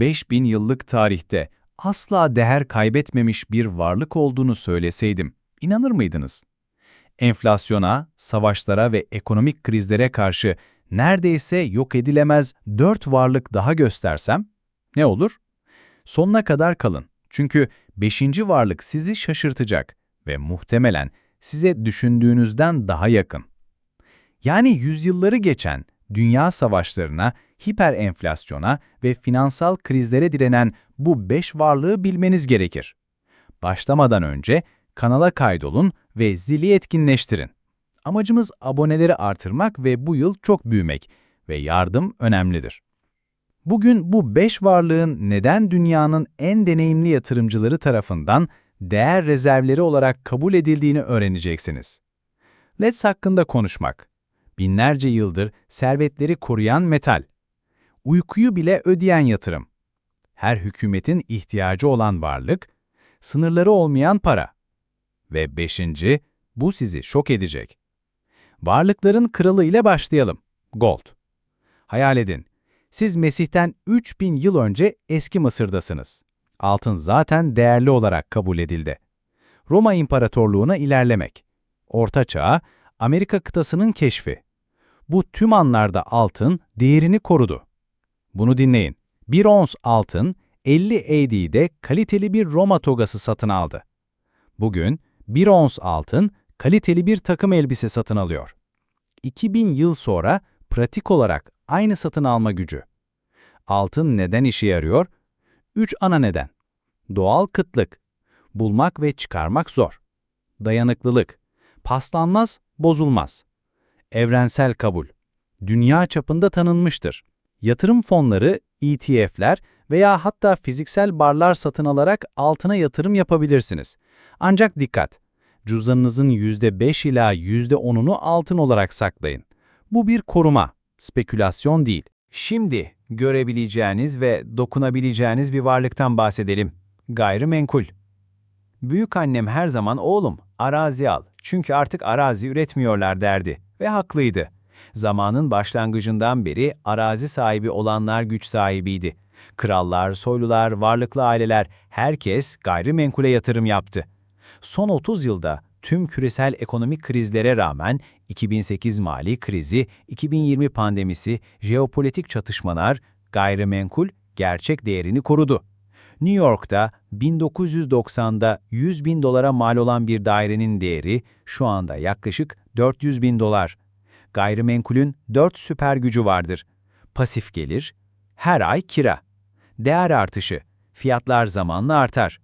5000 yıllık tarihte asla değer kaybetmemiş bir varlık olduğunu söyleseydim, inanır mıydınız? Enflasyona, savaşlara ve ekonomik krizlere karşı neredeyse yok edilemez dört varlık daha göstersem, ne olur? Sonuna kadar kalın. Çünkü beşinci varlık sizi şaşırtacak ve muhtemelen size düşündüğünüzden daha yakın. Yani yüzyılları geçen dünya savaşlarına, hiperenflasyona ve finansal krizlere direnen bu beş varlığı bilmeniz gerekir. Başlamadan önce kanala kaydolun ve zili etkinleştirin. Amacımız aboneleri artırmak ve bu yıl çok büyümek ve yardım önemlidir. Bugün bu beş varlığın neden dünyanın en deneyimli yatırımcıları tarafından değer rezervleri olarak kabul edildiğini öğreneceksiniz. LEDS hakkında konuşmak. Binlerce yıldır servetleri koruyan metal. Uykuyu bile ödeyen yatırım. Her hükümetin ihtiyacı olan varlık, sınırları olmayan para. Ve beşinci, bu sizi şok edecek. Varlıkların kralı ile başlayalım. Gold. Hayal edin, siz Mesih'ten 3000 yıl önce eski Mısır'dasınız. Altın zaten değerli olarak kabul edildi. Roma İmparatorluğu'na ilerlemek. Orta Çağ, Amerika kıtasının keşfi. Bu tüm anlarda altın değerini korudu. Bunu dinleyin. Bir ons altın 50 AD'de kaliteli bir Roma togası satın aldı. Bugün bir ons altın kaliteli bir takım elbise satın alıyor. 2000 yıl sonra pratik olarak aynı satın alma gücü. Altın neden işe yarıyor? Üç ana neden. Doğal kıtlık. Bulmak ve çıkarmak zor. Dayanıklılık. Paslanmaz, bozulmaz. Evrensel kabul. Dünya çapında tanınmıştır. Yatırım fonları, ETF'ler veya hatta fiziksel barlar satın alarak altına yatırım yapabilirsiniz. Ancak dikkat! Cüzdanınızın %5 ila %10'unu altın olarak saklayın. Bu bir koruma, spekülasyon değil. Şimdi görebileceğiniz ve dokunabileceğiniz bir varlıktan bahsedelim. Gayrimenkul. Büyük annem her zaman oğlum arazi al çünkü artık arazi üretmiyorlar derdi ve haklıydı. Zamanın başlangıcından beri arazi sahibi olanlar güç sahibiydi. Krallar, soylular, varlıklı aileler herkes gayrimenkule yatırım yaptı. Son 30 yılda tüm küresel ekonomik krizlere rağmen 2008 mali krizi, 2020 pandemisi, jeopolitik çatışmalar, gayrimenkul gerçek değerini korudu. New York'ta 1990'da 100 bin dolara mal olan bir dairenin değeri şu anda yaklaşık 400 bin dolar. Gayrimenkulün 4 süper gücü vardır. Pasif gelir, her ay kira, değer artışı, fiyatlar zamanla artar,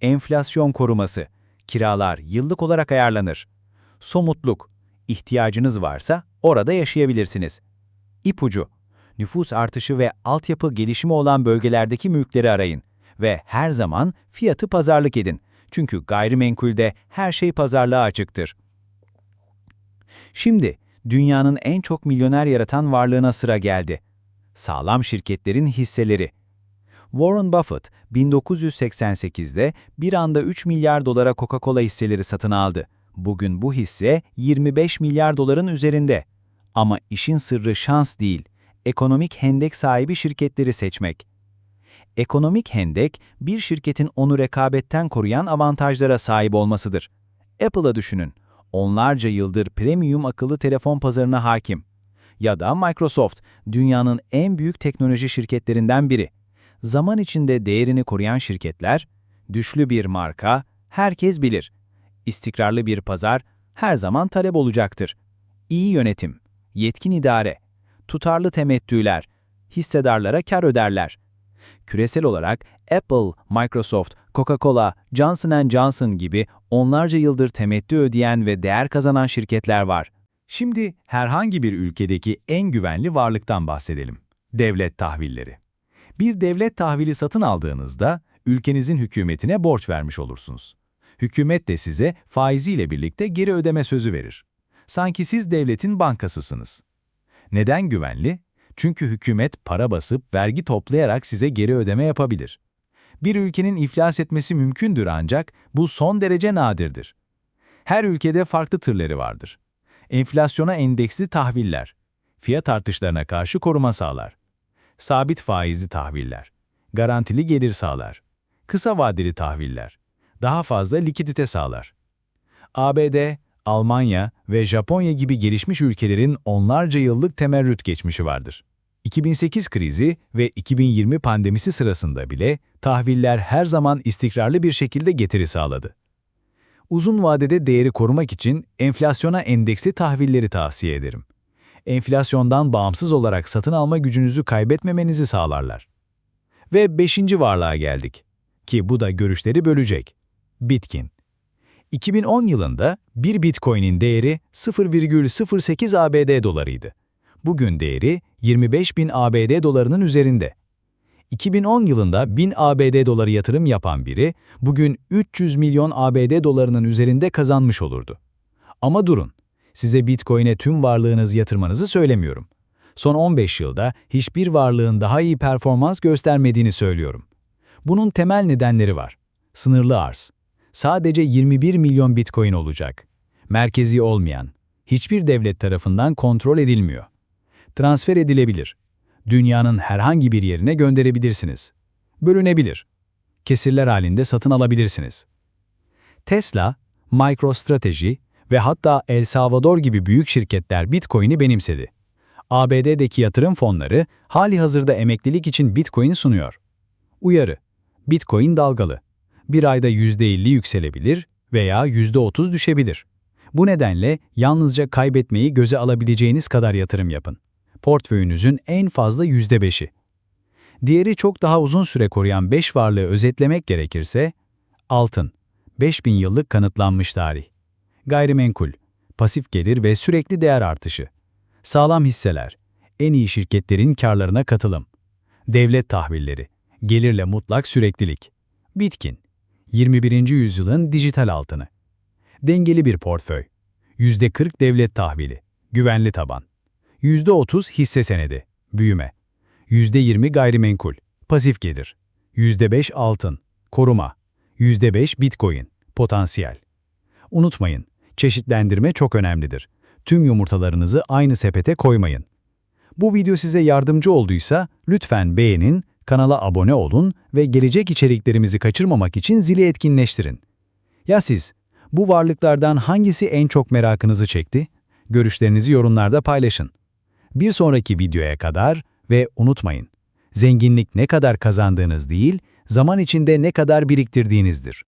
enflasyon koruması, kiralar yıllık olarak ayarlanır. Somutluk, ihtiyacınız varsa orada yaşayabilirsiniz. İpucu, nüfus artışı ve altyapı gelişimi olan bölgelerdeki mülkleri arayın ve her zaman fiyatı pazarlık edin. Çünkü gayrimenkulde her şey pazarlığa açıktır. Şimdi dünyanın en çok milyoner yaratan varlığına sıra geldi. Sağlam şirketlerin hisseleri. Warren Buffett 1988'de bir anda 3 milyar dolara Coca-Cola hisseleri satın aldı. Bugün bu hisse 25 milyar doların üzerinde. Ama işin sırrı şans değil, ekonomik hendek sahibi şirketleri seçmek. Ekonomik hendek, bir şirketin onu rekabetten koruyan avantajlara sahip olmasıdır. Apple'a düşünün, onlarca yıldır premium akıllı telefon pazarına hakim. Ya da Microsoft, dünyanın en büyük teknoloji şirketlerinden biri. Zaman içinde değerini koruyan şirketler, düşlü bir marka, herkes bilir. İstikrarlı bir pazar her zaman talep olacaktır. İyi yönetim, yetkin idare, tutarlı temettüler, hissedarlara kar öderler. Küresel olarak Apple, Microsoft, Coca-Cola, Johnson Johnson gibi onlarca yıldır temettü ödeyen ve değer kazanan şirketler var. Şimdi herhangi bir ülkedeki en güvenli varlıktan bahsedelim. Devlet tahvilleri. Bir devlet tahvili satın aldığınızda ülkenizin hükümetine borç vermiş olursunuz. Hükümet de size faiziyle birlikte geri ödeme sözü verir. Sanki siz devletin bankasısınız. Neden güvenli? Çünkü hükümet para basıp vergi toplayarak size geri ödeme yapabilir. Bir ülkenin iflas etmesi mümkündür ancak bu son derece nadirdir. Her ülkede farklı türleri vardır. Enflasyona endeksli tahviller, fiyat artışlarına karşı koruma sağlar. Sabit faizli tahviller, garantili gelir sağlar. Kısa vadeli tahviller, daha fazla likidite sağlar. ABD, Almanya ve Japonya gibi gelişmiş ülkelerin onlarca yıllık temerrüt geçmişi vardır. 2008 krizi ve 2020 pandemisi sırasında bile tahviller her zaman istikrarlı bir şekilde getiri sağladı. Uzun vadede değeri korumak için enflasyona endeksli tahvilleri tavsiye ederim. Enflasyondan bağımsız olarak satın alma gücünüzü kaybetmemenizi sağlarlar. Ve beşinci varlığa geldik. Ki bu da görüşleri bölecek. Bitcoin. 2010 yılında bir Bitcoin'in değeri 0,08 ABD dolarıydı. Bugün değeri 25 bin ABD dolarının üzerinde. 2010 yılında 1000 ABD doları yatırım yapan biri bugün 300 milyon ABD dolarının üzerinde kazanmış olurdu. Ama durun, size Bitcoin'e tüm varlığınızı yatırmanızı söylemiyorum. Son 15 yılda hiçbir varlığın daha iyi performans göstermediğini söylüyorum. Bunun temel nedenleri var. Sınırlı arz. Sadece 21 milyon Bitcoin olacak. Merkezi olmayan, hiçbir devlet tarafından kontrol edilmiyor. Transfer edilebilir. Dünyanın herhangi bir yerine gönderebilirsiniz. Bölünebilir. Kesirler halinde satın alabilirsiniz. Tesla, MicroStrategy ve hatta El Salvador gibi büyük şirketler Bitcoin'i benimsedi. ABD'deki yatırım fonları hali hazırda emeklilik için Bitcoin sunuyor. Uyarı: Bitcoin dalgalı. Bir ayda %50 yükselebilir veya %30 düşebilir. Bu nedenle yalnızca kaybetmeyi göze alabileceğiniz kadar yatırım yapın. Portföyünüzün en fazla %5'i. Diğeri çok daha uzun süre koruyan 5 varlığı özetlemek gerekirse, altın, 5000 yıllık kanıtlanmış tarih. Gayrimenkul, pasif gelir ve sürekli değer artışı. Sağlam hisseler, en iyi şirketlerin karlarına katılım. Devlet tahvilleri, gelirle mutlak süreklilik. Bitkin, 21. yüzyılın dijital altını. Dengeli bir portföy. %40 devlet tahvili, güvenli taban. %30 hisse senedi, büyüme. %20 gayrimenkul, pasif gelir. %5 altın, koruma. %5 bitcoin, potansiyel. Unutmayın, çeşitlendirme çok önemlidir. Tüm yumurtalarınızı aynı sepete koymayın. Bu video size yardımcı olduysa lütfen beğenin, kanala abone olun ve gelecek içeriklerimizi kaçırmamak için zili etkinleştirin. Ya siz? Bu varlıklardan hangisi en çok merakınızı çekti? Görüşlerinizi yorumlarda paylaşın. Bir sonraki videoya kadar ve unutmayın, zenginlik ne kadar kazandığınız değil, zaman içinde ne kadar biriktirdiğinizdir.